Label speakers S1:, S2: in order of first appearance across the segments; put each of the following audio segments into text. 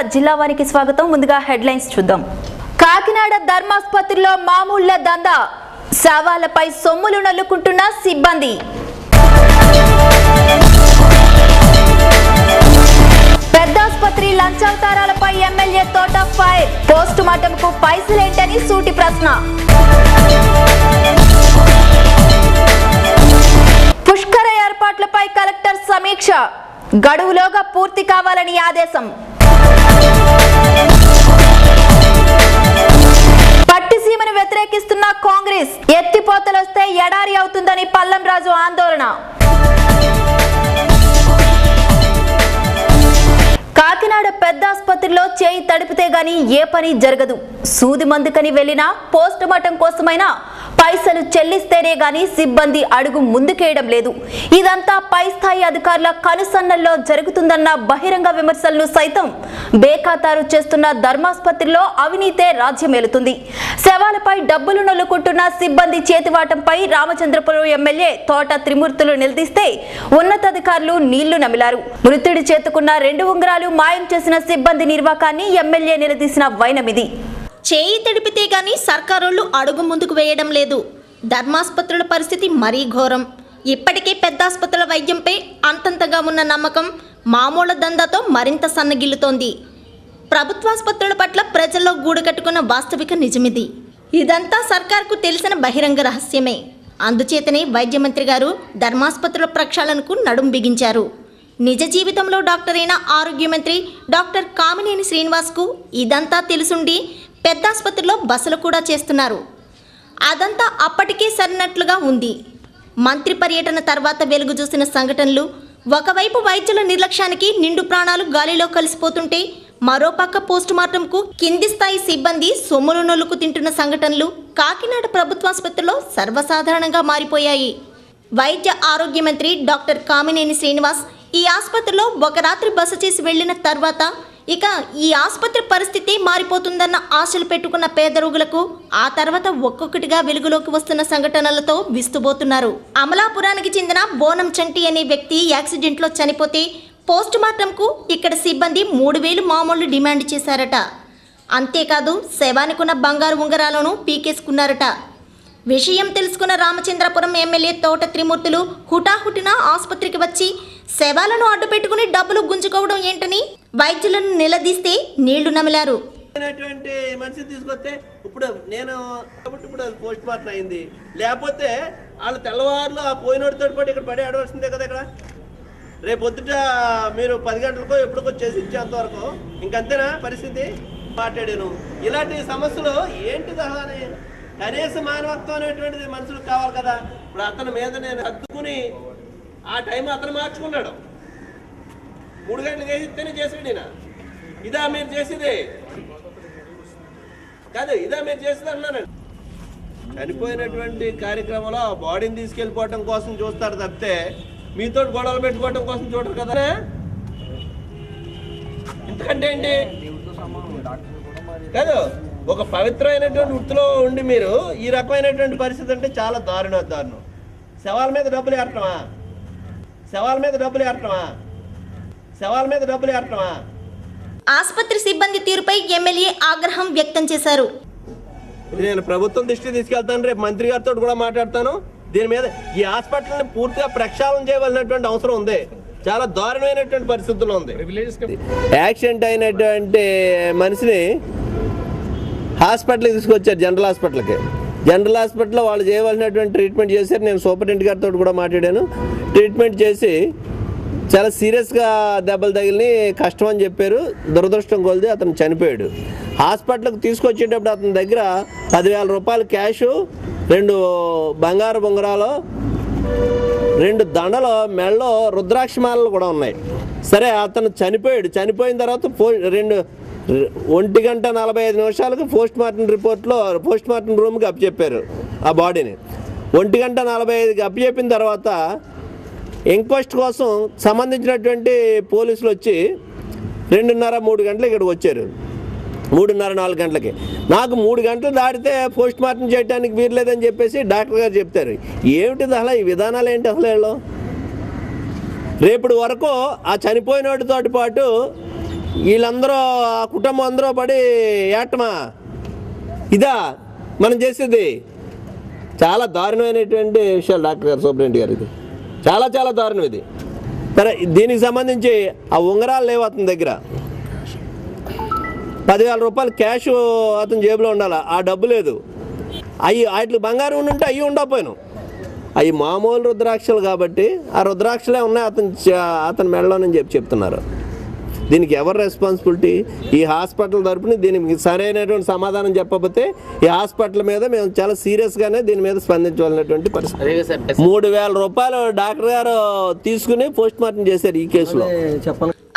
S1: జిల్లా వారికి స్వాగతం. ముందుగా హెడ్లైన్స్ చూద్దాం. కాకినాడ ధర్మాసుపత్రిలో మామూళ్ళ దందా. శవాలపై సొమ్ములు నల్లుకుంటున్న సిబ్బంది. పెద్దాసుపత్రి లంచావతారాలపై ఎమ్మెల్యే తోట ఫైర్. పోస్టు మార్టంకు పైసలేంటని సూటి ప్రశ్న. పుష్కర ఏర్పాట్లపై కలెక్టర్ సమీక్ష. గడువులోగా పూర్తి కావాలని ఆదేశం. పట్టిసీమను వ్యతిరేకిస్తున్న కాంగ్రెస్ ఎత్తిపోతలొస్తే ఎడారి అవుతుందని పల్లం రాజు ఆందోళన. కాకినాడ పెద్ద ఆసుపత్రిలో చేయి తడిపితే గాని ఏ పని జరగదు. సూది మందుకని వెళ్ళినా పోస్ట్ మార్టం కోసమైనా పైసలు చెల్లిస్తేనే గాని సిబ్బంది అడుగు ముందుకేయడం లేదు. ఇదంతా పై స్థాయి అధికారుల కనుసన్నల్లో జరుగుతుందన్న బహిరంగ విమర్శలను సైతం బేఖాతారు చేస్తున్న ధర్మాసుపత్రిలో అవినీతే రాజ్యమేలుతుంది. శవాలపై డబ్బులు నొల్లుకుంటున్న సిబ్బంది చేతివాటంపై రామచంద్రపురం ఎమ్మెల్యే తోట త్రిమూర్తులు నిలదీస్తే ఉన్నతాధికారులు నీళ్ళు నమిలారు. మృతుడి చేతుకున్న రెండు ఉంగరాలు మాయం చేసిన సిబ్బంది నిర్వాకాన్ని ఎమ్మెల్యే నిలదీసిన వైనమిది
S2: చేయి తడిపితే గాని సర్కారోళ్ళు అడుగు ముందుకు వేయడం లేదు. ధర్మాసుపత్రుల పరిస్థితి మరీ ఘోరం. ఇప్పటికే పెద్ద ఆసుపత్రుల వైద్యంపై అంతంతగా ఉన్న నమ్మకం మామూల దందాతో మరింత సన్నగిల్లుతోంది. ప్రభుత్వాసుపత్రుల పట్ల ప్రజల్లో గూడు కట్టుకున్న వాస్తవిక నిజమిది. ఇదంతా సర్కార్కు తెలిసిన బహిరంగ రహస్యమే. అందుచేతనే వైద్య మంత్రి గారు ధర్మాసుపత్రుల ప్రక్షాళనకు నడుం బిగించారు. నిజ జీవితంలో డాక్టర్ అయిన ఆరోగ్య మంత్రి డాక్టర్ కామినేని శ్రీనివాస్కు ఇదంతా తెలుసుండి పెద్ద ఆసుపత్రిలో బసలు కూడా చేస్తున్నారు. అదంతా అప్పటికే సరినట్లుగా ఉంది. మంత్రి పర్యటన తర్వాత వెలుగు చూసిన సంఘటనలు ఒకవైపు వైద్యుల నిర్లక్ష్యానికి నిండు ప్రాణాలు గాలిలో కలిసిపోతుంటే మరోపక్క పోస్టుమార్టంకు కింది స్థాయి సిబ్బంది సొమ్ములు నొలుకు తింటున్న సంఘటనలు కాకినాడ ప్రభుత్వాసుపత్రిలో సర్వసాధారణంగా మారిపోయాయి. వైద్య ఆరోగ్య మంత్రి డాక్టర్ కామినేని శ్రీనివాస్ ఈ ఆసుపత్రిలో ఒక రాత్రి బస చేసి వెళ్ళిన తర్వాత ఇక ఈ ఆసుపత్రి పరిస్థితి మారిపోతుందన్న ఆశలు పెట్టుకున్న పేద రోగులకు ఆ తర్వాత ఒక్కొక్కటిగా వెలుగులోకి వస్తున్న సంఘటనలతో విస్తుబోతున్నారు. అమలాపురానికి చెందిన బోనం చంటి అనే వ్యక్తి యాక్సిడెంట్లో చనిపోతే పోస్ట్ మార్టంకు ఇక్కడ సిబ్బంది మూడు వేలు మామూలు డిమాండ్ చేశారట. అంతేకాదు శవానికున్న బంగారు ఉంగరాలను పీకేసుకున్నారట. విషయం తెలుసుకున్న రామచంద్రపురం ఎమ్మెల్యే తోట త్రిమూర్తులు హుటాహుటిన ఆసుపత్రికి వచ్చి శవాలను అడ్డుపెట్టుకుని డబ్బులు గుంజుకోవడం ఏంటని వైద్యులను నిలదీస్తే నీళ్ళు నమిలారు.
S3: అయినటువంటి మనిషిని తీసుకొస్తే ఇప్పుడు నేను కాబట్టి ఇప్పుడు అది పోస్ట్ మార్టం అయింది. లేకపోతే వాళ్ళు తెల్లవారులు ఆ పోయినోడితో పాటు ఇక్కడ పడి ఆడవలసిందే కదా ఇక్కడ. రేపు పొద్దుట మీరు పది గంటలకో ఎప్పుడుకో చేసి ఇచ్చేంత వరకు ఇంకంతేనా పరిస్థితి? మాట్లాడాను. ఇలాంటి సమస్యలు ఏంటి అసలు అని కనీస మానవత్వం అనేటువంటిది మనుషులకు కావాలి కదా. ఇప్పుడు అతని మీద నేను అద్దుకుని ఆ టైం అతను మార్చుకున్నాడు. మూడు గంటలకు వేసిస్తేనే చేసాడు ఈయన. ఇదా మీరు చేసేది. కాదు ఇదా మీరు చేసేది అన్నాను చనిపోయినటువంటి కార్యక్రమంలో ఆ బాడీని తీసుకెళ్ళిపోవటం కోసం చూస్తారు తప్పితే మీతో గొడవలు పెట్టుకోవటం కోసం చూడరు కదా? ఎందుకంటే ఏంటి? కాదు ఒక పవిత్రమైనటువంటి వృత్తిలో ఉండి మీరు ఈ రకమైనటువంటి పరిస్థితి అంటే చాలా దారుణ దారుణం. శవాల మీద డబ్బులు ఏరటమా శవాల మీద డబ్బులు ఏరటమా శవాల మీద డబ్బులు ఏరటమా
S2: ఆసుపత్రి సిబ్బంది తీరుపై ఎమ్మెల్యే ఆగ్రహం వ్యక్తం చేశారు.
S3: నేను ప్రభుత్వం దృష్టికి తీసుకెళ్తాను రేపు మంత్రి గారితో కూడా మాట్లాడతాను. దీని మీద ఈ హాస్పిటల్ని పూర్తిగా ప్రక్షాళన చేయవలసినటువంటి అవసరం ఉంది. చాలా దారుణమైనటువంటి పరిస్థితుల్లో ఉంది. యాక్సిడెంట్ అయినటువంటి మనిషిని హాస్పిటల్కి తీసుకొచ్చారు జనరల్ హాస్పిటల్కి. జనరల్ హాస్పిటల్లో వాళ్ళు చేయవలసినటువంటి ట్రీట్మెంట్ చేశారు. నేను సూపరింటెండెంట్ గారితో కూడా మాట్లాడాను. ట్రీట్మెంట్ చేసి చాలా సీరియస్గా దెబ్బలు తగిలి కష్టం అని చెప్పారు. దురదృష్టం కొలిది అతను చనిపోయాడు. హాస్పిటల్కి తీసుకొచ్చేటప్పుడు అతని దగ్గర పదివేల రూపాయలు క్యాష్ రెండు బంగారు బొంగరాలు రెండు దండలు మెడలో రుద్రాక్షమాలలు కూడా ఉన్నాయి. సరే అతను చనిపోయాడు. చనిపోయిన తర్వాత పో రెండు ఒంటి గంట నలభై ఐదు నిమిషాలకు పోస్ట్ మార్టం రిపోర్ట్లో పోస్ట్ మార్టం రూమ్కి అప్పచెప్పారు ఆ బాడీని. ఒంటి గంట నలభై ఐదుకి అప్పచెప్పిన తర్వాత ఎంక్వెస్ట్ కోసం సంబంధించినటువంటి పోలీసులు వచ్చి రెండున్నర మూడు గంటలు ఇక్కడికి వచ్చారు. మూడున్నర నాలుగు గంటలకి. నాకు మూడు గంటలు దాటితే పోస్ట్ మార్టం చేయడానికి వీరలేదని చెప్పేసి డాక్టర్ గారు చెప్తారు. ఏమిటిది అసలు? ఈ విధానాలు ఏంటి అసలు వీళ్ళు? రేపటి వరకు ఆ చనిపోయినోటితో పాటు వీళ్ళందరూ ఆ కుటుంబం అందరూ పడి ఏటమా? ఇదా మనం చేసేది? చాలా దారుణమైనటువంటి విషయాలు డాక్టర్ గారు సూపరింటెండెంట్ గారు ఇది. చాలా చాలా దారుణం ఇది. సరే దీనికి సంబంధించి ఆ ఉంగరాలు లేవు అతని దగ్గర. పదివేల రూపాయలు క్యాష్ అతని జేబులో ఉండాలి? ఆ డబ్బు లేదు. అవి వాటి బంగారం ఉండి ఉంటే అవి ఉండకపోయాను. అవి మామూలు రుద్రాక్షలు కాబట్టి ఆ రుద్రాక్షలే ఉన్నాయి అతని అతని మెడలోనని చెప్పి చెప్తున్నారు. దీనికి ఎవరు రెస్పాన్సిబిలిటీ ఈ హాస్పిటల్ తరపున దీనికి సరైనటువంటి సమాధానం చెప్పకపోతే ఈ హాస్పిటల్ మీద మేము చాలా సీరియస్గానే దీని మీద స్పందించవలసినటువంటి పరిస్థితి. మూడు వేల రూపాయలు డాక్టర్ గారు తీసుకుని పోస్ట్ మార్టం చేశారు ఈ కేసులో.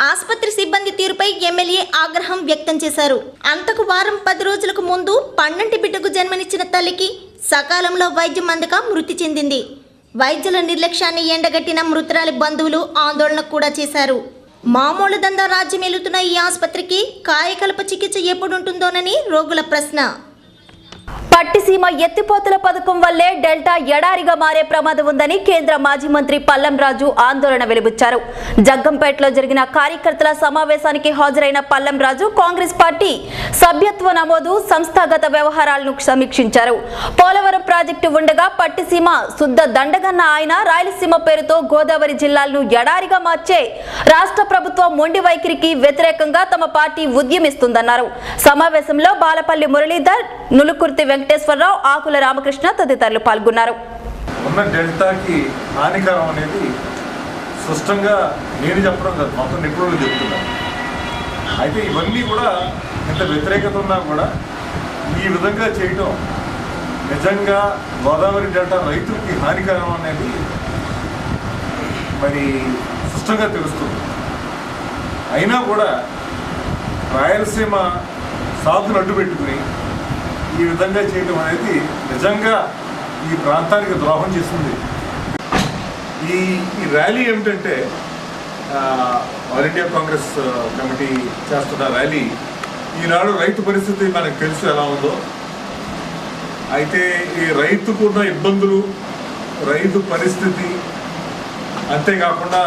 S2: ఆసుపత్రి సిబ్బంది తీరుపై ఎమ్మెల్యే ఆగ్రహం వ్యక్తం చేశారు. అంతకు వారం పది రోజులకు ముందు పన్నెండు బిడ్డకు జన్మనిచ్చిన తల్లికి సకాలంలో వైద్యం అందక మృతి చెందింది. వైద్యుల నిర్లక్ష్యాన్ని ఎండగట్టిన మృతురాలి బంధువులు ఆందోళన కూడా చేశారు. మామూలు దందా రాజ్యమేలుతున్న ఈ ఆసుపత్రికి కాయకల్ప చికిత్స ఎప్పుడుంటుందోనని రోగుల ప్రశ్న.
S1: పట్టిసీమ ఎత్తిపోతల పథకం వల్లే డెల్టా ఎడారిగా మారే ప్రమాదం ఉందని కేంద్ర మాజీ మంత్రి పల్లం రాజు ఆందోళన వెలిబుచ్చారు. జగ్గంపేటలో జరిగిన కార్యకర్తల సమావేశానికి హాజరైన పల్లం రాజు కాంగ్రెస్ పార్టీ సభ్యత్వ నమోదు సంస్థాగత వ్యవహారాలను సమీక్షించారు. పోలవరం ప్రాజెక్టు ఉండగా పట్టిసీమ శుద్ధ దండగన్న ఆయన రాయలసీమ పేరుతో గోదావరి జిల్లాలను ఎడారిగా మార్చే రాష్ట్ర ప్రభుత్వం మొండి వైఖరికి వ్యతిరేకంగా తమ పార్టీ ఉద్యమిస్తుందన్నారు. సమావేశంలో బాలపల్లి మురళీధర్ నులుకుర్తి వెంకటేశ్వరరావు ఆకుల రామకృష్ణ తదితరులు పాల్గొన్నారు.
S4: ఉన్న డెల్టాకి హానికరం అనేది స్పష్టంగా నేను చెప్పడం కాదు మొత్తం నిపుణులు చెప్తున్నారు. అయితే ఇవన్నీ కూడా ఇంత వ్యతిరేకత ఉన్నా కూడా ఈ విధంగా చేయటం నిజంగా గోదావరి డెల్టా రైతులకి హానికరం అనేది మరి స్పష్టంగా తెలుస్తుంది. అయినా కూడా రాయలసీమ సాగును అడ్డు పెట్టుకుని ఈ విధంగా చేయడం అనేది నిజంగా ఈ ప్రాంతానికి ద్రోహం చేస్తుంది. ఈ ఈ ర్యాలీ ఏమిటంటే ఆల్ ఇండియా కాంగ్రెస్ కమిటీ చేస్తున్న ర్యాలీ ఈనాడు రైతు పరిస్థితి మనకు తెలుసు ఎలా ఉందో. అయితే ఈ రైతుకు ఉన్న ఇబ్బందులు రైతు పరిస్థితి అంతేకాకుండా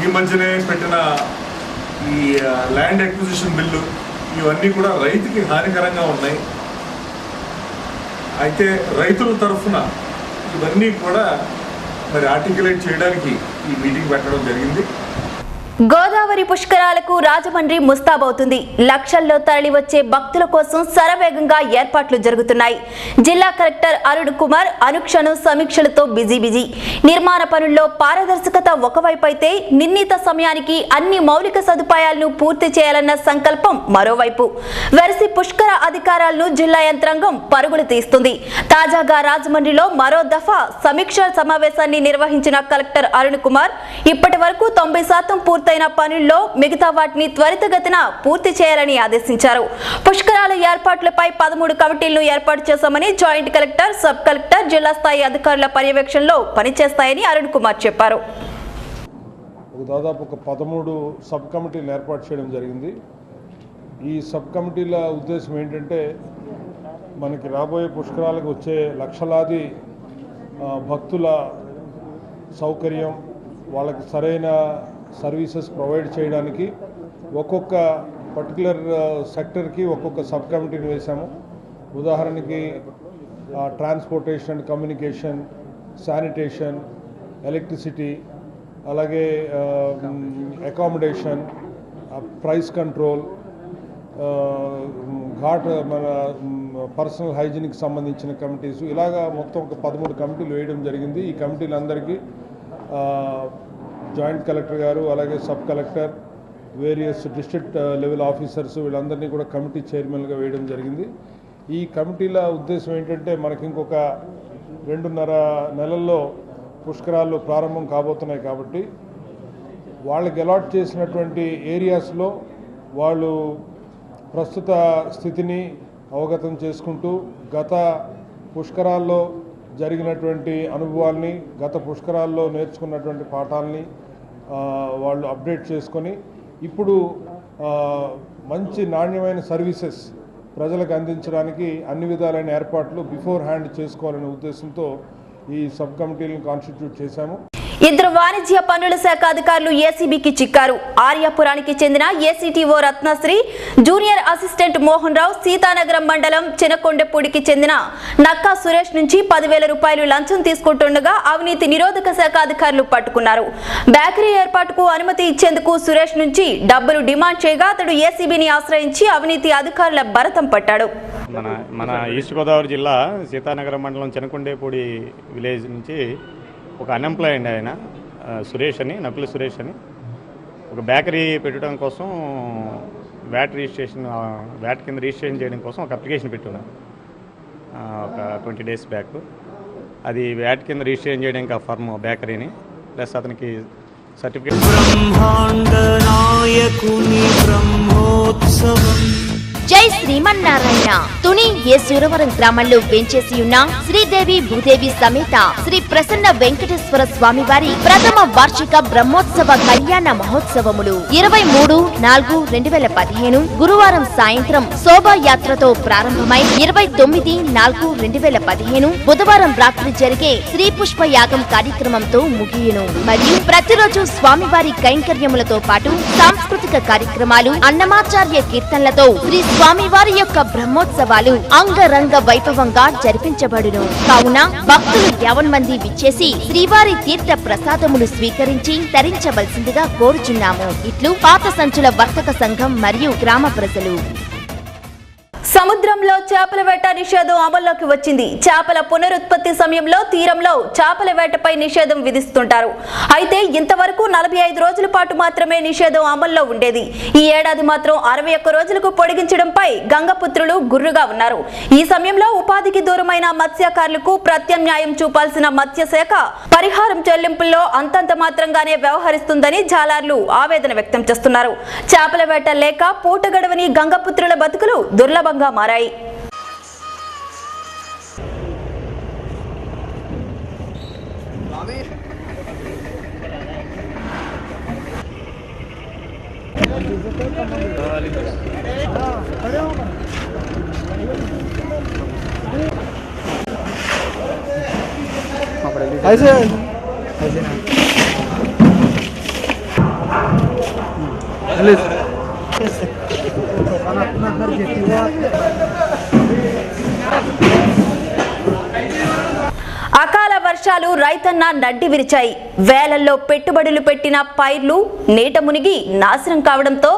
S4: ఈ మధ్యనే పెట్టిన ఈ ల్యాండ్ అక్విజిషన్ బిల్లు ఇవన్నీ కూడా రైతుకి హానికరంగా ఉన్నాయి. అయితే రైతుల తరఫున ఇవన్నీ కూడా మరి ఆర్టికులేట్ చేయడానికి ఈ మీటింగ్ పెట్టడం జరిగింది.
S1: గోదావరి పుష్కరాలకు రాజమండ్రి ముస్తాబవుతుంది. లక్షల్లో తరలివచ్చే భక్తుల కోసం శరవేగంగా ఏర్పాట్లు జరుగుతున్నాయి. జిల్లా కలెక్టర్ అరుణ్ కుమార్ అనుక్షణం సమీక్షలతో బిజీ బిజీ. నిర్మాణ పనుల్లో పారదర్శకత ఒకవైపు అయితే నిర్ణీత సమయానికి అన్ని మౌలిక సదుపాయాలను పూర్తి చేయాలన్న సంకల్పం మరోవైపు. వెరసి పుష్కర అధికారాలను జిల్లా యంత్రాంగం పరుగులు తీస్తుంది. తాజాగా రాజమండ్రిలో మరో దఫా సమీక్ష సమావేశాన్ని నిర్వహించిన కలెక్టర్ అరుణ్ కుమార్ ఇప్పటి వరకు తొంభై శాతం పూర్తి పూర్తయిన పనుల్లో మిగతా వాటిని త్వరితగతిన పూర్తి చేయాలని ఆదేశించారు. పుష్కరాల ఏర్పాట్లపై పదమూడు కమిటీలను ఏర్పాటు చేశామని జాయింట్ కలెక్టర్ సబ్ కలెక్టర్ జిల్లా స్థాయి అధికారుల పర్యవేక్షణలో పనిచేస్తాయని అరుణ్ కుమార్ చెప్పారు.
S5: ఒక దాదాపు ఒక పదమూడు సబ్ కమిటీలు ఏర్పాటు చేయడం జరిగింది. ఈ సబ్ కమిటీల ఉద్దేశం ఏంటంటే మనకి రాబోయే పుష్కరాలకు వచ్చే లక్షలాది భక్తుల సౌకర్యం వాళ్ళకి సరైన సర్వీసెస్ ప్రొవైడ్ చేయడానికి ఒక్కొక్క పర్టికులర్ సెక్టర్కి ఒక్కొక్క సబ్ కమిటీని వేశాము. ఉదాహరణకి ట్రాన్స్పోర్టేషన్ కమ్యూనికేషన్ శానిటేషన్ ఎలక్ట్రిసిటీ అలాగే అకామిడేషన్ ప్రైస్ కంట్రోల్ ఘాట్ మన పర్సనల్ హైజీన్కి సంబంధించిన కమిటీస్ ఇలాగా మొత్తం ఒక పదమూడు కమిటీలు వేయడం జరిగింది. ఈ కమిటీలందరికీ జాయింట్ కలెక్టర్ గారు అలాగే sub collector various district uh, level officers వీళ్ళందరినీ కూడా కమిటీ చైర్మన్గా వేయడం జరిగింది. ఈ కమిటీల ఉద్దేశం ఏంటంటే మనకి ఇంకొక రెండున్నర నెలల్లో పుష్కరాలు ప్రారంభం కాబోతున్నాయి కాబట్టి వాళ్ళకి అలాట్ చేసినటువంటి ఏరియాస్లో వాళ్ళు ప్రస్తుత స్థితిని అవగతం చేసుకుంటూ గత పుష్కరాల్లో జరిగినటువంటి అనుభవాల్ని గత పుష్కరాల్లో నేర్చుకున్నటువంటి పాఠాలని వాళ్ళు అప్డేట్ చేసుకొని ఇప్పుడు మంచి నాణ్యమైన సర్వీసెస్ ప్రజలకు అందించడానికి అన్ని విధాలైన ఏర్పాట్లు బిఫోర్ హ్యాండ్ చేసుకోవాలనే ఉద్దేశంతో ఈ సబ్ కమిటీలను కాన్స్టిట్యూట్ చేశాము.
S1: ఇద్దరు వాణిజ్య పన్నుల శాఖ అధికారులు ఏసీబీకి చిక్కారు. ఆర్యాపురానికి చెందిన ACTO Ratnasri junior assistant Mohan Rao Sitanagaram మండలం చినకొండపూడికి చెందిన నక్కా సురేష్ నుంచి పదివేల రూపాయలు లంచం తీసుకుంటుండగా అవినీతి నిరోధక శాఖ అధికారులు పట్టుకున్నారు. బేకరీ ఏర్పాటుకు అనుమతి ఇచ్చేందుకు సురేష్ నుంచి డబ్బులు డిమాండ్ చేయగా అతడు ఏసీబీని ఆశ్రయించి అవినీతి అధికారుల భరతం పట్టాడు.
S6: మన మన ఈస్ట్ గోదావరి జిల్లా సీతానగరం మండలం చినకొండేపూడి విలేజ్ నుంచి ఒక అన్ఎంప్లాయిడ్ ఆయన సురేష్ అని నకుల సురేష్ అని. ఒక బేకరీ పెట్టడం కోసం వ్యాట్ రిజిస్ట్రేషన్ వ్యాట్ కింద రిజిస్ట్రేషన్ చేయడం కోసం ఒక అప్లికేషన్ పెట్టున్నాను ఒక ట్వంటీ డేస్ బ్యాక్ అది వ్యాట్ కింద రిజిస్ట్రేషన్ చేయడానికి ఆ ఫర్మ్ బేకరీని ప్లస్ అతనికి సర్టిఫికేట్
S7: బ్రహ్మాండ నాయకుని బ్రహ్మోత్సవం.
S8: శ్రీమన్నారాయణ. తుని ఏ సూరవరం గ్రామంలో పెంచేసి ఉన్న శ్రీదేవి భూదేవి సమేత శ్రీ ప్రసన్న వెంకటేశ్వర స్వామి వారి ప్రథమ వార్షిక బ్రహ్మోత్సవ కళ్యాణ మహోత్సవములు. ఇరవై మూడు నాలుగు రెండు వేల పదిహేను గురువారం సాయంత్రం శోభాయాత్రతో ప్రారంభమై ఇరవై తొమ్మిది నాలుగు రెండు వేల పదిహేను బుధవారం రాత్రి జరిగే శ్రీ పుష్ప యాగం కార్యక్రమంతో ముగియును. మరియు ప్రతిరోజు స్వామివారి కైంకర్యములతో పాటు సాంస్కృతిక కార్యక్రమాలు అన్నమాచార్య కీర్తనలతో శ్రీ స్వామి స్వామివారి యొక్క బ్రహ్మోత్సవాలు అంగరంగ వైభవంగా జరిపించబడును. కావున భక్తులు యావన్ మంది విచ్చేసి శ్రీవారి తీర్థ ప్రసాదములు స్వీకరించి తరించవలసిందిగా కోరుచున్నాము. ఇట్లు పాత సంచుల వర్తక సంఘం మరియు గ్రామ ప్రజలు.
S1: సముద్రంలో చేపల వేట నిషేధం అమల్లోకి వచ్చింది. చేపల పునరుత్పత్తి సమయంలో తీరంలో చేపల వేటపై నిషేధం విధిస్తుంటారు. అయితే ఇంతవరకు నలభై ఐదు రోజుల పాటు మాత్రమే నిషేధం అమల్లో ఉండేది. ఈ ఏడాది మాత్రం అరవై ఒక్క రోజులకు పొడిగించడంపై గంగపుత్రులు గుర్రుగా ఉన్నారు. ఈ సమయంలో ఉపాధికి దూరమైన మత్స్యకారులకు ప్రత్యామ్నాయం చూపాల్సిన మత్స్యశాఖ పరిహారం చెల్లింపుల్లో అంతంత మాత్రంగానే వ్యవహరిస్తుందని జాలార్లు ఆవేదన వ్యక్తం చేస్తున్నారు. చేపల వేట లేక పూట గడవని గంగపుత్రుల బతుకులు దుర్లభంగా మారాయి అకాల వర్షాలు రైతన్న నడ్డి విరిచాయి. వేలల్లో పెట్టుబడులు పెట్టిన పైర్లు నీట మునిగి నాశనం కావడంతో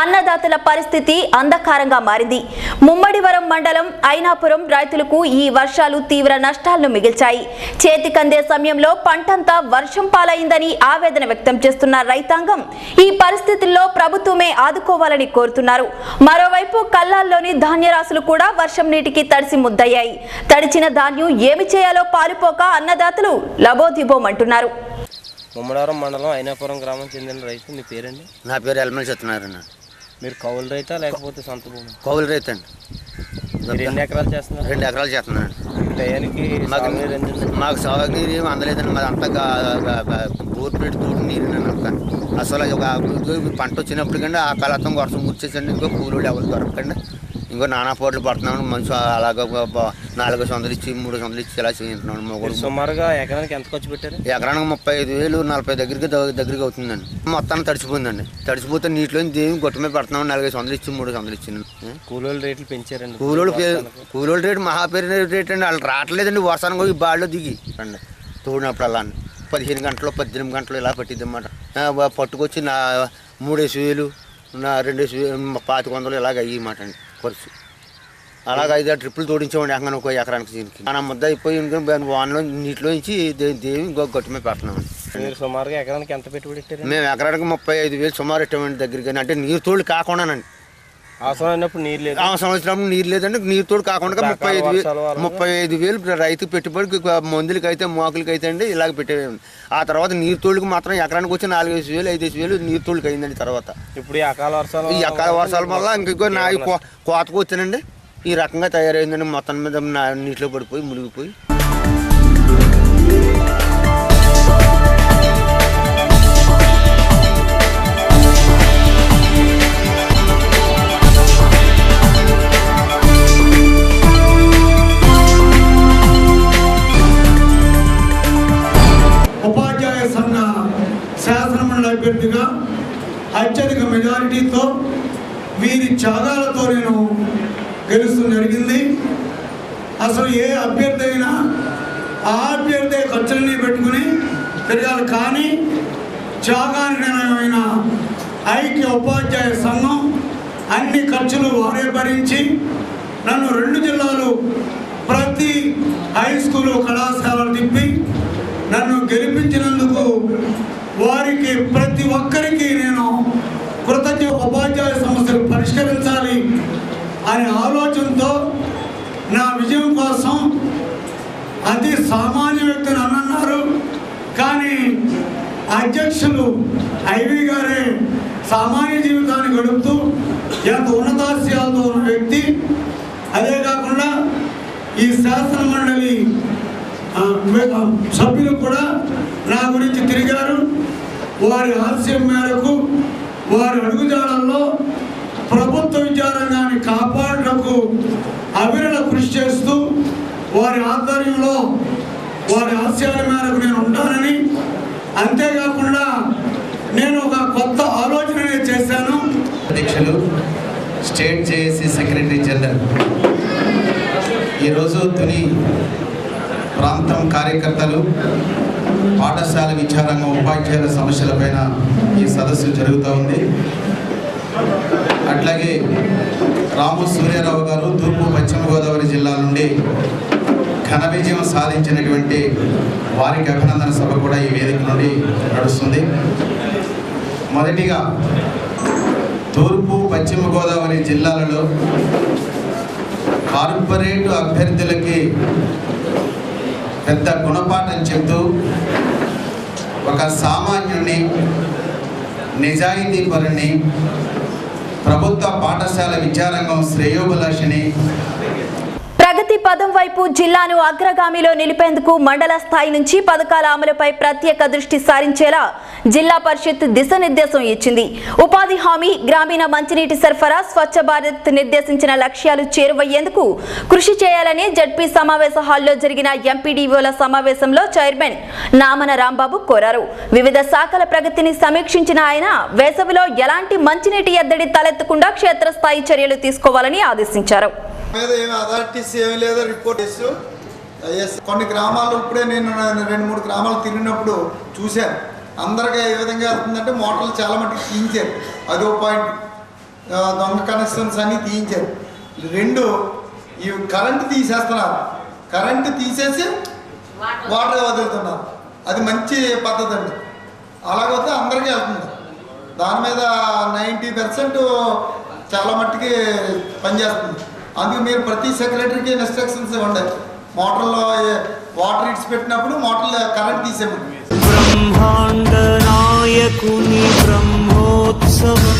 S1: అన్నదాతల పరిస్థితి అంధకారంగా మారింది. ముమ్మడివరం మండలం ఐనాపురం రైతులకు ఈ వర్షాలు తీవ్ర నష్టాలను మిగిల్చాయి. చేతికందే సమయంలో పంటంతా వర్షం పాలైందని ఆవేదన వ్యక్తం చేస్తున్న రైతాంగం ఈ పరిస్థితుల్లో ప్రభుత్వమే ఆదుకోవాలని కోరుతున్నారు. మరోవైపు కల్లాల్లోని ధాన్యరాశులు కూడా వర్షం నీటికి తడిసి ముద్దయ్యాయి. తడిచిన ధాన్యం ఏమి చేయాలో పాలుపోక అన్నదాతలు లబోదిబోమంటున్నారు.
S9: ముమ్మడవరం మండలం అయినాపురం గ్రామం చెందిన రైతు మీ పేరండి?
S10: నా పేరు ఎల్మల్ సత్యనారాయణ.
S9: మీరు కౌలు రైతా లేకపోతే సొంత భూమి?
S10: కౌలు రైతు అండి.
S9: మీరు ఎన్ని ఎకరాలు చేస్తున్నారు?
S10: రెండు ఎకరాలు చేస్తున్నాను.
S9: టయానికి
S10: మాకు? మాకు సాగునీరు ఏమి అందలేదండి. మాది అంతా బోర్ పెట్టి తోటి నీరు అంతా అసలు ఒక పంట వచ్చినప్పుడు కండి ఆ కాలత్వం వర్షం కూర్చేసండి ఇంకో కూలోళ్ళు ఎవరు దొరకండి ఇంకో నానా పోట్లు పడుతున్నాం మనిషి అలాగ నాలుగు వందలు ఇచ్చి మూడు వందలు ఇచ్చి ఇలా మొగుడు.
S9: సుమారుగా ఎకరానికి ఎంత ఖర్చు పెట్టారు?
S10: ఎకరానికి ముప్పై ఐదు వేలు నలభై దగ్గరికి దగ్గరికి అవుతుందండి. మొత్తాన్ని తడిచిపోయిందండి తడిచిపోతే నీటిలో దేవి గొట్ట మీద పడుతున్నాం నాలుగైదు వందలు ఇచ్చి మూడు వందలు ఇచ్చింది
S9: కూలీల రేట్లు పెంచారండి.
S10: కూలోళ్ళు కూలోళ్ళ రేటు మహా పేరు రేట్ అండి వాళ్ళు రావట్లేదండి వర్షానికి పోయి బాళ్ళలో దిగి. రండి తోడినప్పుడల్లా పదిహేను గంటలు పద్దెనిమిది గంటలు ఇలా పట్టిద్ది అన్నమాట పట్టుకొచ్చి నా మూడేసి వేలు నా వేలు పాతిక వందలు ఇలాగ అయ్యి మాట అండి ఖర్చు. అలాగ ఐదు ట్రిప్పులు తోడించామండి ఎక్కడ ఒక ఎకరానికి దీనికి. మన ముద్ద అయిపోయి వానలో నీటిలో నుంచి దేవి గట్టు మీద పెడుతున్నామండి
S9: మీరు సుమారుగా ఎకరానికి ఎంత పెట్టుబడి
S10: మేము ఎకరానికి ముప్పై ఐదు వేలు సుమారు ఇట్టామండి దగ్గరికి అంటే నీరు తోడు కాకుండానండి.
S9: అవసరమైనప్పుడు నీరు లేదు.
S10: అవసరం వచ్చినప్పుడు నీరు లేదండి నీరు తోడు కాకుండా ముప్పై ఐదు వేలు ముప్పై ఐదు వేలు రైతు పెట్టుబడికి మందులకి అయితే మోకులకి అయితే అండి ఇలాగ పెట్టేది ఆ తర్వాత నీరు తోడుకి మాత్రం ఎకరానికి వచ్చి నాలుగైదు వేలు ఐదేసి వేలు నీరు తోడుకి అయిందండి తర్వాత.
S9: ఇప్పుడు ఈ అకాల వర్షాలు
S10: ఈ అకాల వర్షాల వల్ల ఇంకో నా కోతకు వచ్చానండి. ఈ రకంగా తయారైందండి మొత్తం మీద నీటిలో పడిపోయి మునిగిపోయి.
S11: మెజారిటీతో వీరి త్యాగాలతో నేను గెలుస్తూ జరిగింది. అసలు ఏ అభ్యర్థి అయినా ఆ అభ్యర్థి ఖర్చులని పెట్టుకుని తిరగాలి. కానీ త్యాగానిర్ణయమైన ఐక్య ఉపాధ్యాయ సంఘం అన్ని ఖర్చులు వారే భరించి నన్ను రెండు జిల్లాలు ప్రతి హై స్కూలు కళాశాలలు తిప్పి నన్ను గెలిపించినందుకు వారికి ప్రతి ఒక్కరికి నేను కృతజ్ఞ ఉపాధ్యాయ సమస్యలు పరిష్కరించాలి అనే ఆలోచనతో నా విజయం కోసం అతి సామాన్య వ్యక్తిని అన్నారు కానీ అధ్యక్షులు ఐవి గారే సామాన్య జీవితాన్ని గడుపుతూ ఎంత ఉన్నతాశయాలతో ఉన్న వ్యక్తి. అదే కాకుండా ఈ శాసన మండలి సభ్యులు కూడా నా గురించి తిరిగారు. వారి ఆశయం మేరకు వారి అడుగుజాడల్లో ప్రభుత్వ విద్యారంగాన్ని కాపాడటకు అవిరళ కృషి చేస్తూ వారి ఆధ్వర్యంలో వారి ఆశయాల మేరకు నేను ఉంటానని అంతేకాకుండా నేను ఒక కొత్త ఆలోచన చేశాను.
S12: అధ్యక్షులు స్టేట్ జేఏసీ సెక్రటరీ జనరల్. ఈరోజు తుని ప్రాంతం కార్యకర్తలు పాఠశాల విచారంగా ఉపాధ్యాయుల సమస్యలపైన ఈ సదస్సు జరుగుతూ ఉంది. అట్లాగే రాము సూర్యారావు గారు తూర్పు పశ్చిమ గోదావరి జిల్లా నుండి ఘన విజయం సాధించినటువంటి వారికి అభినందన సభ కూడా ఈ వేదిక నుండి నడుస్తుంది. మొదటిగా తూర్పు పశ్చిమ గోదావరి జిల్లాలలో కార్పొరేట్ అభ్యర్థులకి పెద్ద గుణపాఠం చెబుతూ ఒక సామాన్యుని నిజాయితీపరుని ప్రభుత్వ పాఠశాల విద్యారంగం శ్రేయోభిలాషిని
S1: ప్రగతి పదం వైపు జిల్లాను అగ్రగామిలో నిలిపేందుకు మండల స్థాయి నుంచి పథకాల అమలుపై ప్రత్యేక దృష్టి సారించేలా జిల్లా పరిషత్ దిశానిర్దేశం ఇచ్చింది. ఉపాధి హామీ గ్రామీణ మంచినీటి సరఫరా స్వచ్ఛ భారత్ నిర్దేశించిన లక్ష్యాలు చేరువయ్యేందుకు కృషి చేయాలని జడ్పీ సమావేశ హాల్లో జరిగిన ఎంపీడీఓల సమావేశంలో చైర్మన్ నామన రాంబాబు కోరారు. వివిధ శాఖల ప్రగతిని సమీక్షించిన ఆయన వేసవిలో ఎలాంటి మంచినీటి ఎద్దడి తలెత్తకుండా క్షేత్రస్థాయి చర్యలు తీసుకోవాలని ఆదేశించారు.
S13: కొన్ని గ్రామాలు ఇప్పుడే నేను రెండు మూడు గ్రామాలు తిరిగినప్పుడు చూశాను. అందరికీ ఏ విధంగా వెళ్తుందంటే మోటార్లు చాలా మటుకు తీయించారు. అదో పాయింట్ దొంగ కనెక్షన్స్ అన్నీ తీయించారు. రెండు ఈ కరెంటు తీసేస్తున్నారు. కరెంటు తీసేసి వాటర్ వదులుతున్నారు. అది మంచి పద్ధతి అండి. అలాగైతే అందరికీ వెళ్తుంది. దాని మీద నైంటీ పర్సెంట్ చాలా మట్టుకి పనిచేస్తుంది. అందుకే మీరు ప్రతి సెక్రటరీకి ఇన్స్ట్రక్షన్స్ ఇవ్వండి. మోటార్లో వాటర్ ఇడ్స్ పెట్టినప్పుడు మోటార్లో కరెంట్ తీసేయమని.
S7: బ్రహ్మాండ నాయకుని బ్రహ్మోత్సవం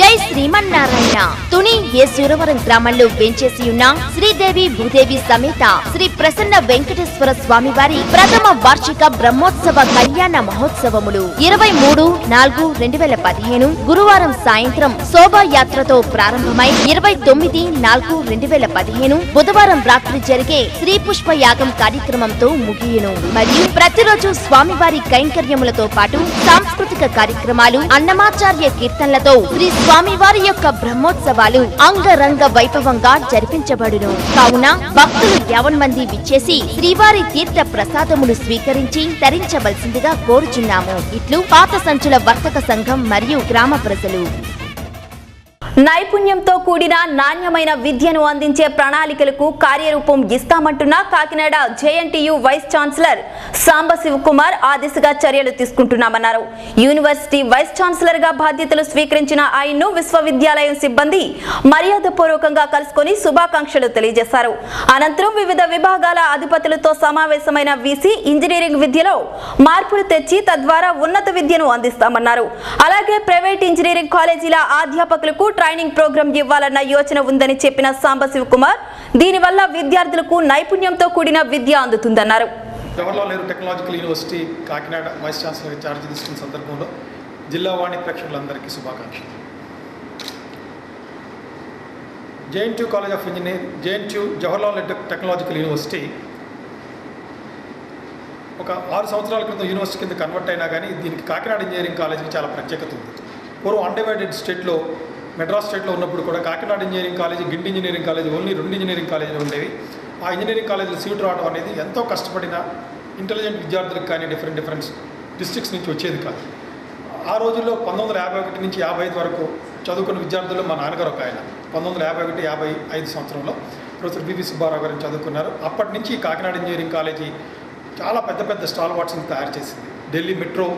S8: జై శ్రీమన్నారాయణ. తుని ఏ సూరవరం గ్రామంలో వేంచేసి ఉన్న శ్రీదేవి భూదేవి సమేత శ్రీ ప్రసన్న వెంకటేశ్వర స్వామి వారి ప్రథమ వార్షిక బ్రహ్మోత్సవ కళ్యాణ మహోత్సవములు. ఇరవై మూడు నాలుగు రెండు వేల పదిహేను గురువారం సాయంత్రం శోభాయాత్రతో ప్రారంభమై ఇరవై తొమ్మిది నాలుగు రెండు వేల పదిహేను బుధవారం రాత్రి జరిగే శ్రీ పుష్ప యాగం కార్యక్రమంతో ముగియును. మరియు ప్రతిరోజు స్వామివారి కైంకర్యములతో పాటు సాంస్కృతిక కార్యక్రమాలు అన్నమాచార్య కీర్తనలతో శ్రీ స్వామివారి యొక్క బ్రహ్మోత్సవాలు అంగరంగ వైభవంగా జరిపించబడును. కావున భక్తులు యావన్ మంది విచ్చేసి శ్రీవారి తీర్థ ప్రసాదములు స్వీకరించి తరించవలసిందిగా కోరుచున్నాము. ఇట్లు పాత సంచుల వర్తక సంఘం మరియు గ్రామ ప్రజలు.
S1: నైపుణ్యంతో కూడిన నాణ్యమైన విద్యను అందించే ప్రణాళికలకు కార్యరూపం ఇస్తామంటున్న Kakinada JNTU vice chancellor Samba Sivakumar ఆ దిశగా చర్యలు తీసుకుంటున్నామన్నారు. యూనివర్సిటీ వైస్ ఛాన్సలర్గా బాధ్యతలు స్వీకరించిన ఆయన్ను విశ్వవిద్యాలయం సిబ్బంది మర్యాదపూర్వకంగా కలుసుకొని శుభాకాంక్షలు తెలియజేశారు. అనంతరం వివిధ విభాగాల అధిపతులతో సమావేశమైన వీసీ ఇంజనీరింగ్ విద్యలో మార్పులు తెచ్చి తద్వారా ఉన్నత విద్యను అందిస్తామన్నారు. అలాగే ప్రైవేట్ ఇంజనీరింగ్ కాలేజీల అధ్యాపకులకు ట్రైనింగ్ ప్రోగ్రాం ఇవ్వాలన్న యోచన ఉందని చెప్పిన సాంబశివ కుమార్ దీనివల్ల విద్యార్థులకు నైపుణ్యంతో కూడిన విద్య అందుతుందన్నారు.
S14: Jawaharlal Nehru technological university Kakinada vice chancellor charge తీసుకున్న సందర్భంలో జిల్లా వాణి ప్రేక్షకులందరికీ శుభాకాంక్షలు. JNT college of engineer JNT Jawaharlal Nehru technological university ఒక ఆరు సంవత్సరాల క్రితం యూనివర్సిటీ కింద కన్వర్ట్ అయినా కానీ దీనికి కాకినాడ ఇంజనీరింగ్ కాలేజీకి చాలా ప్రత్యేకత ఉంది. పూర్వం అన్డివైడెడ్ స్టేట్లో మెడ్రాస్ స్టేట్లో ఉన్నప్పుడు కూడా Kakinada engineering college Guindy engineering college only రెండు ఇంజనీరింగ్ కాలేజీలు ఉండేవి. ఆ ఇంజనీరింగ్ కాలేజీలో సీట్ రావడం అనేది ఎంతో కష్టపడిన ఇంటెలిజెంట్ విద్యార్థులకు కానీ డిఫరెంట్ డిఫరెంట్ డిస్ట్రిక్ట్స్ నుంచి వచ్చేది కాదు. ఆ రోజుల్లో పంతొమ్మిది యాభై ఒకటి నుంచి యాభై ఐదు వరకు చదువుకున్న విద్యార్థులు మా నాన్నగారు ఒక ఆయన. పంతొమ్మిది వందల యాభై ఒకటి యాభై ఐదు సంవత్సరంలో ప్రొఫెసర్ బివి సుబ్బారావు గారిని చదువుకున్నారు. అప్పటి నుంచి కాకినాడ ఇంజనీరింగ్ కాలేజీ చాలా పెద్ద పెద్ద స్టాల్ వాట్స్ని తయారు చేసింది. ఢిల్లీ మెట్రో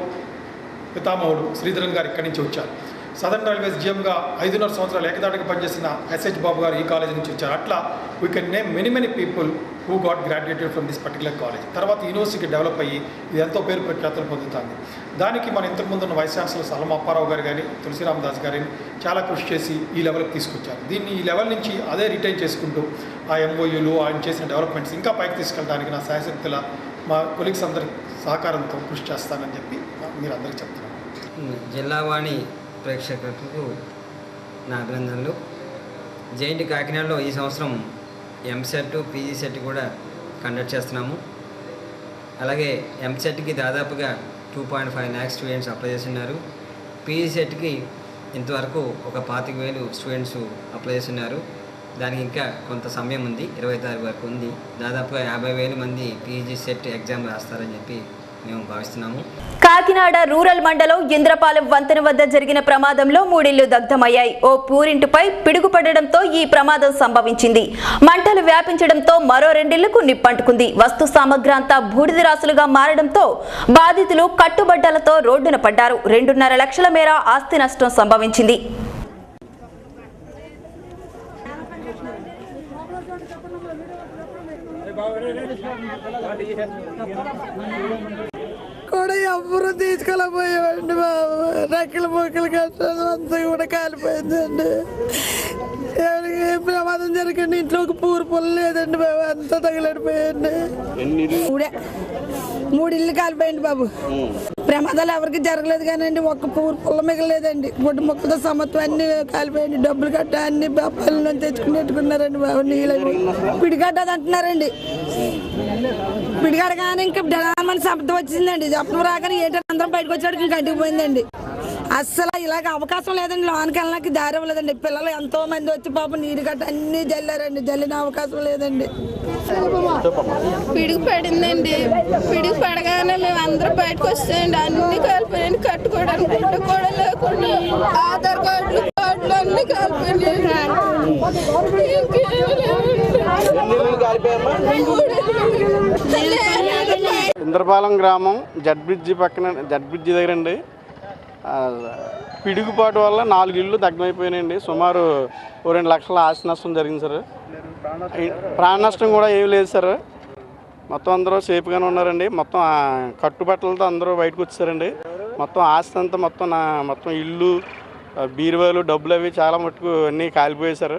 S14: పితామహుడు శ్రీధరన్ గారు ఇక్కడి నుంచి వచ్చారు. సదర్న్ రైల్వేస్ జిఎంగా ఐదున్నర సంవత్సరాలు ఏకదాటికి పనిచేసిన ఎస్హెచ్ బాబు గారు ఈ కాలేజీ నుంచి వచ్చారు. అట్లా we can name many many people who got graduated from this particular college తర్వాత యూనివర్సిటీకి డెవలప్ అయ్యి ఇది ఎంతో పేరు ప్రఖ్యాతులు పొందుతుంది. దానికి మన ఇంతకుముందు ఉన్న వైస్ ఛాన్సలర్ సలం అప్పారావు గారు కానీ తులసిరామదాస్ గారిని చాలా కృషి చేసి ఈ లెవెల్కి తీసుకొచ్చారు. దీన్ని ఈ లెవెల్ నుంచి అదే రిటైన్ చేసుకుంటూ ఆ ఎంఓయూలు ఆయన చేసిన డెవలప్మెంట్స్ ఇంకా పైకి తీసుకెళ్ళడానికి నా శాయశక్తుల మా కొలీగ్స్ అందరి సహకారంతో కృషి చేస్తానని చెప్పి మీరు అందరికీ చెప్తున్నాను.
S15: జిల్లావాణి ప్రేక్షకులకు నా అభినందనలు. జేఎన్టీ కాకినాడలో ఈ సంవత్సరం ఎంసెట్ పీజీ సెట్ కూడా కండక్ట్ చేస్తున్నాము. అలాగే ఎంసెట్కి దాదాపుగా two point five lakhs students apply చేస్తున్నారు. పీజీ సెట్కి ఇంతవరకు ఒక పాతిక వేలు స్టూడెంట్స్ అప్లై చేస్తున్నారు. దానికి ఇంకా కొంత సమయం ఉంది ఇరవై తారీఖు వరకు ఉంది. దాదాపుగా యాభై వేల మంది పీజీ సెట్ ఎగ్జామ్ రాస్తారని చెప్పి మేము భావిస్తున్నాము.
S1: కాకినాడ రూరల్ మండలం ఇంద్రపాలెం వంతెన వద్ద జరిగిన ప్రమాదంలో మూడిళ్ళు దగ్ధమయ్యాయి. ఓ పూరింటిపై పిడుగుపడడంతో ఈ ప్రమాదం సంభవించింది. మంటలు వ్యాపించడంతో మరో రెండిళ్ళకు నిప్పంటుకుంది. వస్తు సామగ్రి అంతా బూడిద రాసులుగా మారడంతో బాధితులు కట్టుబడ్డలతో రోడ్డున పడ్డారు. రెండున్నర లక్షల మేర ఆస్తి నష్టం సంభవించింది.
S16: కూడా ఎవరు తీసుకెళ్ళబోయేవండి బాబు. రెక్కల మొక్కలు కష్టాలు అంతా కూడా కాలిపోయిందండి. ఎవరికి ఏ ప్రమాదం జరిగింది ఇంట్లో ఒక పూరు పొల లేదండి బాబు. అంతా తగిలిపోయండి మూడే మూడు ఇల్లు కాలిపోయింది బాబు. ప్రమాదాలు ఎవరికి జరగలేదు కానండి ఒక్క పూర్ పుల్ల మిగలేదండి గుడ్డు మొక్కలతో సమత్వం అన్ని కాలిపోయింది డబ్బులు కట్ట అన్ని పల్లెల నుంచి తెచ్చుకుని పెట్టుకున్నారండి బాబు నీళ్ళని పిడిగడ్డది అంటున్నారండి పిడిగడగానే కానీ ఇంకా మన శబ్దం వచ్చిందండి. శబ్దం రాగానే ఏంటంటే అందరం బయటకు వచ్చాడు ఇంకా పోయిందండి అస్సలు ఇలాగ అవకాశం లేదండి. లోనికి వెళ్ళడానికి దారి ఇవ్వలేదండి పిల్లలు ఎంతో మంది వచ్చి పాపం నీరు గట్ట అన్ని జల్లారండి. జల్లిన అవకాశం లేదండి.
S17: పిడుగు పడిందండి. పిడుగు పడగానే మేము అందరం బయటకు వచ్చేయండి అన్ని కలిపోయాయండి కట్టుకోవడానికి గుడ్డ కూడా లేకుండా ఆధార్ కార్డులు కార్డులు అన్ని కలిపోయాయి
S18: ఇంద్రపాలెం గ్రామం జడ్ బ్రిడ్జి పక్కన జడ్ బ్రిడ్జి దగ్గర అండి ఆ, పిడుగుపాటు వల్ల నాలుగు ఇళ్ళు దగ్ధమైపోయినాయండి. సుమారు ఓ రెండు లక్షల ఆస్తి నష్టం జరిగింది సార్. ప్రాణ నష్టం కూడా ఏమీ లేదు సార్. మొత్తం అందరూ సేఫ్గానే ఉన్నారండి. మొత్తం కట్టుబట్టలతో అందరూ బయటకు వచ్చారండి. మొత్తం ఆస్తి అంతా మొత్తం నా మొత్తం ఇల్లు బీరువాలు డబ్బులు అవి చాలా మట్టుకు అన్నీ కాలిపోయాయి సార్.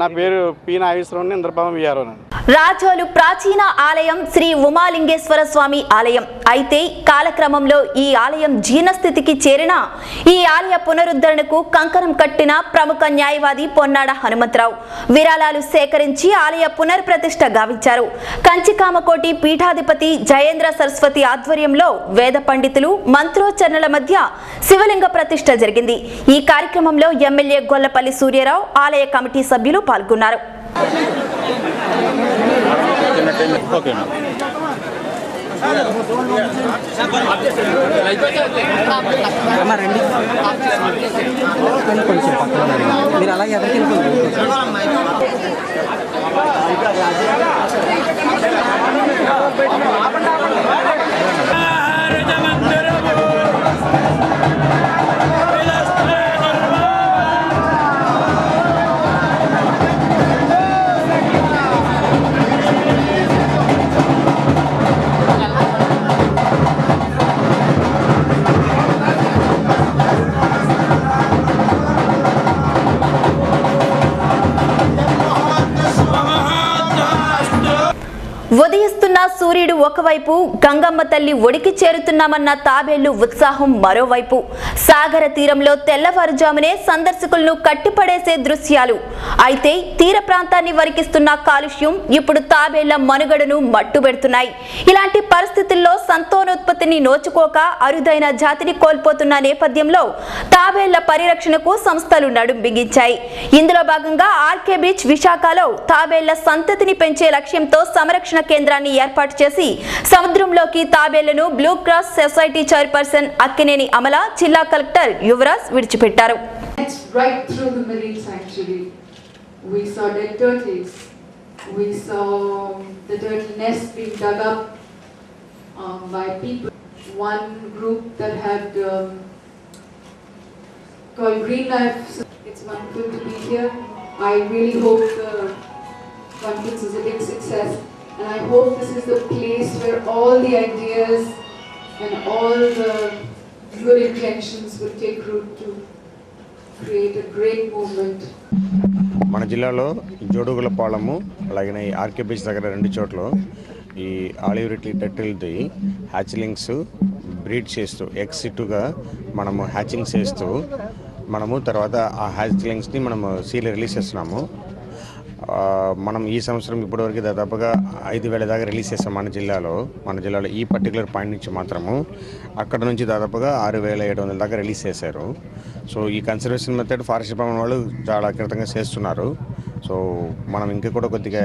S18: నా పేరు పి నాగేశ్వరరావు ఇంద్రపాలెం విఆర్ఓ
S1: రాజోలు ప్రాచీన ఆలయం శ్రీ ఉమాలింగేశ్వర స్వామి ఆలయం. అయితే కాలక్రమంలో ఈ ఆలయం జీర్ణస్థితికి చేరిన ఈ ఆలయ పునరుద్ధరణకు కంకణం కట్టిన ప్రముఖ న్యాయవాది పొన్నాడ హనుమంతరావు. విరాళాలు సేకరించి ఆలయ పునర్ప్రతిష్ఠ గావించారు. కంచికామకోటి పీఠాధిపతి జయేంద్ర సరస్వతి ఆధ్వర్యంలో వేద పండితులు మంత్రోచ్చరణల మధ్య శివలింగ ప్రతిష్ఠ జరిగింది. ఈ కార్యక్రమంలో ఎమ్మెల్యే గొల్లపల్లి సూర్యరావు ఆలయ కమిటీ సభ్యులు పాల్గొన్నారు.
S19: మీరు అలాగే ఎదరికి Водії
S1: ఉదయిస్తున్న సూర్యుడు ఒకవైపు గంగమ్మ తల్లి ఒడికి చేరుతున్నామన్న తాబేళ్ళు ఉత్సాహం మరోవైపు. సాగర తీరంలో తెల్లవారుజామునే సందర్శకులను కట్టిపడేసే దృశ్యాలు. అయితే తీర ప్రాంతాన్ని వరికిస్తున్న కాలుష్యం ఇప్పుడు తాబేళ్ళ మనుగడను మట్టుబెడుతున్నాయి. ఇలాంటి పరిస్థితుల్లో సంతానోత్పత్తిని నోచుకోక అరుదైన జాతిని కోల్పోతున్న నేపథ్యంలో తాబేళ్ళ పరిరక్షణకు సంస్థలు నడుం బిగించాయి. ఇందులో భాగంగా ఆర్కే బీచ్ విశాఖలో తాబేళ్ళ సంతతిని పెంచే లక్ష్యంతో సంరక్షణ కేంద్రాన్ని ఏర్పాటు చేసి సముద్రంలోకి తాబేళ్ళను blue cross society chairperson Akkineni Amala జిల్లా కలెక్టర్ యువరాజ్ విడిచిపెట్టారు.
S19: We saw dead turtles. We saw the turtle nests being dug up um, by people. One group that had um, called Green Life. It's wonderful to be here. I really hope the conference is a big success. And I hope this is the place where all the ideas and all the good intentions will take root to create a great movement.
S20: మన జిల్లాలో జోడుగులపాలెము అలాగే ఈ RK beach దగ్గర రెండు చోట్ల ఈ olive ridley టెటిల్ది hatchlings breed చేస్తూ ఎక్సిట్గా మనము హ్యాచింగ్ చేస్తూ మనము తర్వాత ఆ హ్యాచ్లింగ్స్ని మనము సీల్ రిలీజ్ చేస్తున్నాము మనం ఈ సంవత్సరం ఇప్పటివరకు దాదాపుగా ఐదు వేల దాకా రిలీజ్ చేస్తాం మన జిల్లాలో. మన జిల్లాలో ఈ పర్టికులర్ పాయింట్ నుంచి మాత్రము అక్కడ నుంచి దాదాపుగా ఆరు వేల ఏడు వందల దాకా రిలీజ్ చేశారు. సో ఈ కన్సర్వేషన్ మెథడ్ ఫారెస్ట్ డిపార్ట్మెంట్ వాళ్ళు చాలా కృతంగా చేస్తున్నారు. సో మనం ఇంకా కూడా కొద్దిగా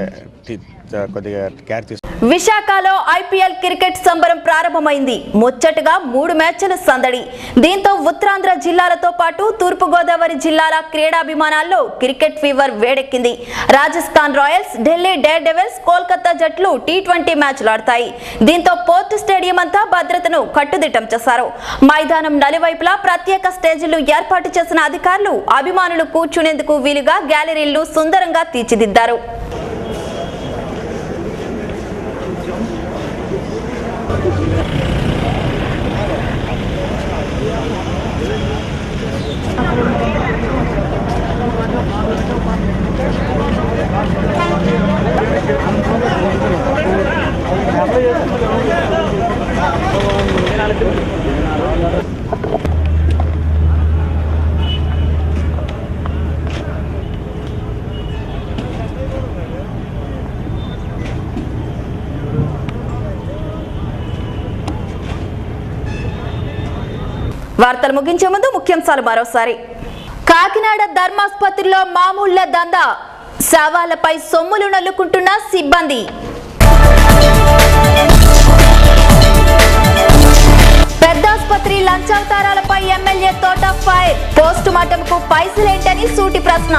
S20: కొద్దిగా కేర్ తీసుకుంటాం
S1: విశాఖలో ఐపీఎల్ క్రికెట్ సంబరం ప్రారంభమైంది. ముచ్చటగా మూడు మ్యాచ్ల సందడి. దీంతో ఉత్తరాంధ్ర జిల్లాలతో పాటు తూర్పుగోదావరి జిల్లాల క్రీడాభిమానాల్లో క్రికెట్ ఫీవర్ వేడెక్కింది. Rajasthan Royals Delhi Daredevils Kolkata జట్లు టీ ట్వంటీ మ్యాచ్లు ఆడతాయి. దీంతో పోర్ట్ స్టేడియం అంతా భద్రతను కట్టుదిట్టం చేశారు. మైదానం నలువైపులా ప్రత్యేక స్టేజీలు ఏర్పాటు చేసిన అధికారులు అభిమానులు కూర్చునేందుకు వీలుగా గ్యాలరీలు సుందర ಸುಂದರಂಗ ತೀರ್ಚಿದಿದ್ದರು వార్తలు ముగించే ముందు ముఖ్యాంశాలు మరోసారి. కాకినాడ ధర్మాసుపత్రిలో మామూళ్ళ దందా శవాలపై సొమ్ములు నల్లుకుంటున్న సిబ్బంది. పెద్దాసుపత్రి లంచావతారాలపై ఎమ్మెల్యే తోట ఫైర్. పోస్ట్ మార్టంకు పైసలేంటని సూటి ప్రశ్న.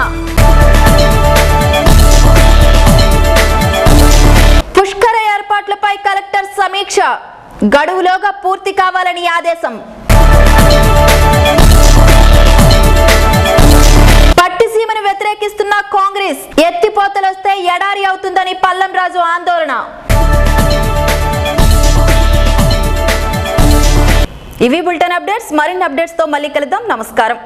S1: పుష్కర ఏర్పాట్లపై కలెక్టర్ సమీక్ష. గడువులోగా పూర్తి కావాలని ఆదేశం. పట్టిసీమను వ్యతిరేకిస్తున్న కాంగ్రెస్ ఎత్తిపోతలొస్తే ఎడారి అవుతుందని పల్లం రాజు ఆందోళన. ఇవి బులెటిన్ అప్డేట్స్ మరిన్ని అప్డేట్స్తో మళ్ళీ కలుద్దాం. నమస్కారం.